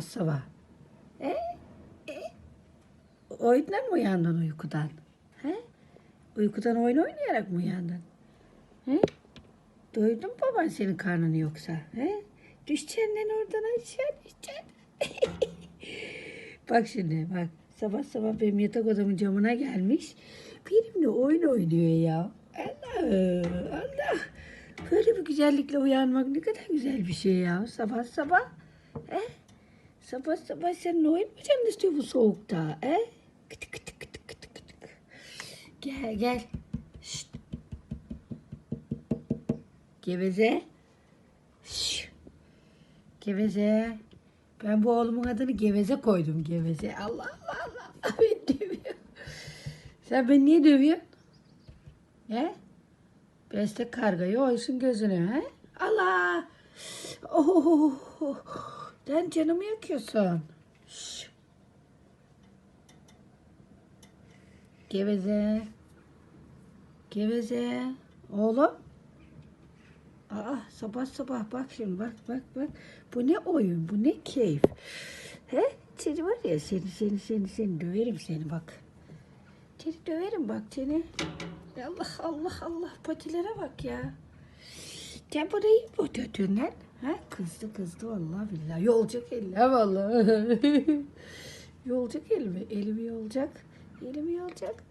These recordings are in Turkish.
sabah? E? E? Oyundan mı uyandın uykudan? He? Uykudan oyun oynayarak mı uyandın? He? Doydun baban senin karnını yoksa? He? Düşeceksin lan oradan aşağı düşeceksin. bak şimdi bak. Sabah sabah benim yatak odamın camına gelmiş. Benimle oyun oynuyor ya. Allah Allah. Böyle bir güzellikle uyanmak ne kadar güzel bir şey ya. Sabah sabah. He? Sabah sabah senin oyun mu canın istiyor bu soğukta? He? Kıtık kıtık kıtık kıtık kıtık. Gel gel. Şşt. Geveze. Şşt. Geveze. Ben bu oğlumun adını Geveze koydum Geveze. Allah Allah Allah. Beni dövüyor. Sen beni niye dövüyorsun? He? Beste kargayı oysun gözünü he? Allah! Oh! Sen canımı yakıyorsun. Şş. Geveze. Geveze. Oğlum. Aa sabah sabah bak şimdi bak bak bak. Bu ne oyun bu ne keyif. He? Seni var ya seni seni seni seni döverim seni bak. Seni döverim bak seni. Allah Allah Allah patilere bak ya. Sen burayı mı ötüyorsun lan? Ha? Kızdı kızdı vallahi billahi. Yolacak elle vallahi. yolacak elimi. Elimi yolacak. Elimi yolacak.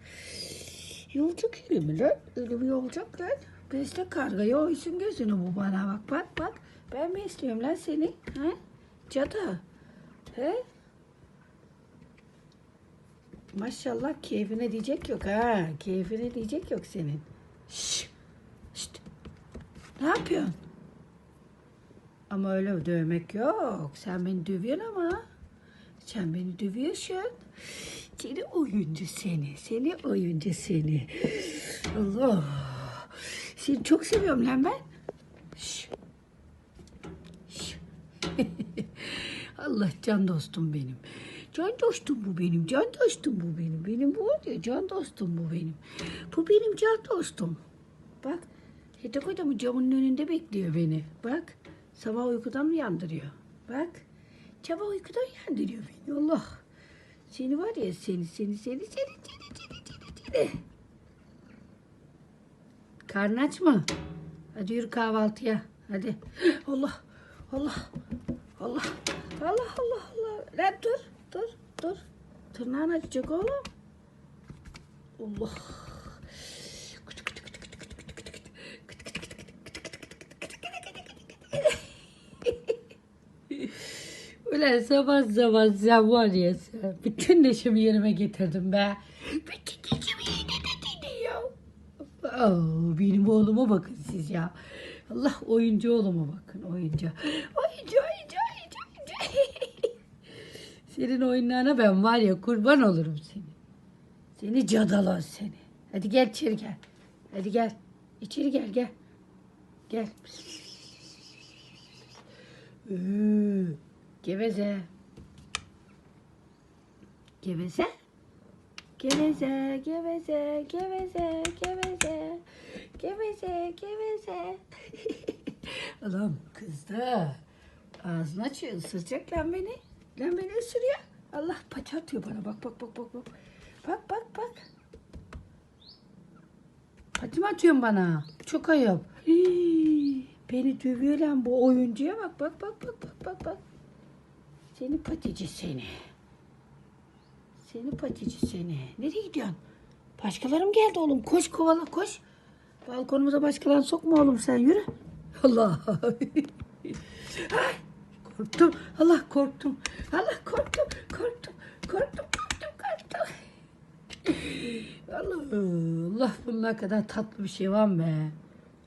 Yolacak elimi lan. Elimi yolacak lan. Besle kargayı oysun gözünü bu bana bak bak bak. Ben besliyorum lan seni. Ha? Cadı. He? Maşallah keyfine diyecek yok ha. Keyfine diyecek yok senin. Şşş. Şşt. Ne yapıyorsun? Ama öyle dövmek yok. Sen beni dövüyorsun ama. Sen beni dövüyorsun. Seni oyuncu seni. Seni oyuncu seni. Allah. Seni çok seviyorum lan ben. Allah can dostum benim. Can dostum bu benim. Can dostum bu benim. Benim bu ya can dostum bu benim. Bu benim can dostum. Bak. Yatak odamın camının önünde bekliyor beni. Bak. Sabah uykudan uyandırıyor. Bak. Sabah uykudan uyandırıyor beni. Allah. Seni var ya seni seni seni seni seni seni seni seni. Karnın aç mı? Hadi yürü kahvaltıya. Hadi. Allah. Allah. Allah. Allah Allah Allah. Lan dur. Dur. Dur. Tırnağın acıyacak oğlum. Allah. Ulan sabah sabah sen ya. Bütün neşemi yerime getirdim be. Bütün neşemi. Oh, benim oğluma bakın siz ya. Allah oyuncu oğluma bakın oyuncu. Oyuncu oyuncu oyuncu oyuncu. Senin oyunlarına ben var ya kurban olurum seni. Seni cadala seni. Hadi gel içeri gel. Hadi gel. İçeri gel gel. Gel. Ee, geveze. Geveze. Geveze, geveze, geveze, geveze. Geveze, geveze. Allah'ım kızdı. Ağzını açıyor, ısıracak lan beni. Lan beni ısırıyor. Allah paça atıyor bana. Bak bak bak bak bak. Bak bak bak. Paça mı atıyorsun bana? Çok ayıp. Hii, beni dövüyor lan bu oyuncuya bak bak bak bak bak bak bak. Seni patici seni. Seni patici seni. Nereye gidiyorsun? Başkalarım geldi oğlum. Koş kovala koş. Balkonumuza başkalarını sokma oğlum sen yürü. Allah. Ay, korktum. Allah korktum. Allah korktum. Korktum. Korktum. Korktum. Korktum. Allah. Allah bunun kadar tatlı bir şey var mı be?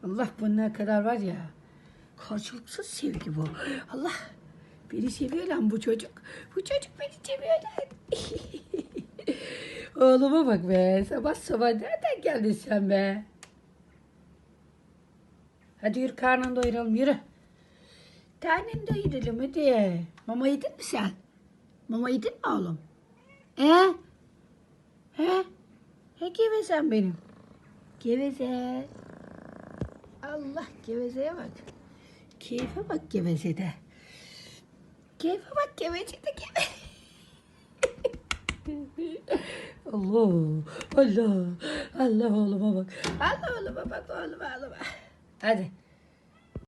Allah bunun kadar var ya. Karşılıksız sevgi bu. Allah. Beni seviyor lan bu çocuk. Bu çocuk beni seviyor lan. Oğluma bak be. Sabah sabah nereden geldin sen be? Hadi yürü karnını doyuralım yürü. Tanem doyuralım hadi. Mama yedin mi sen? Mama yedin mi oğlum? He? He? He gevesen benim. Geveze. Allah gevezeye bak. Keyfe bak gevezede. Keyfe bak kevecik de keve. Allah, Allah, Allah oğluma bak. Allah oğluma bak, oğluma, oğluma. Hadi.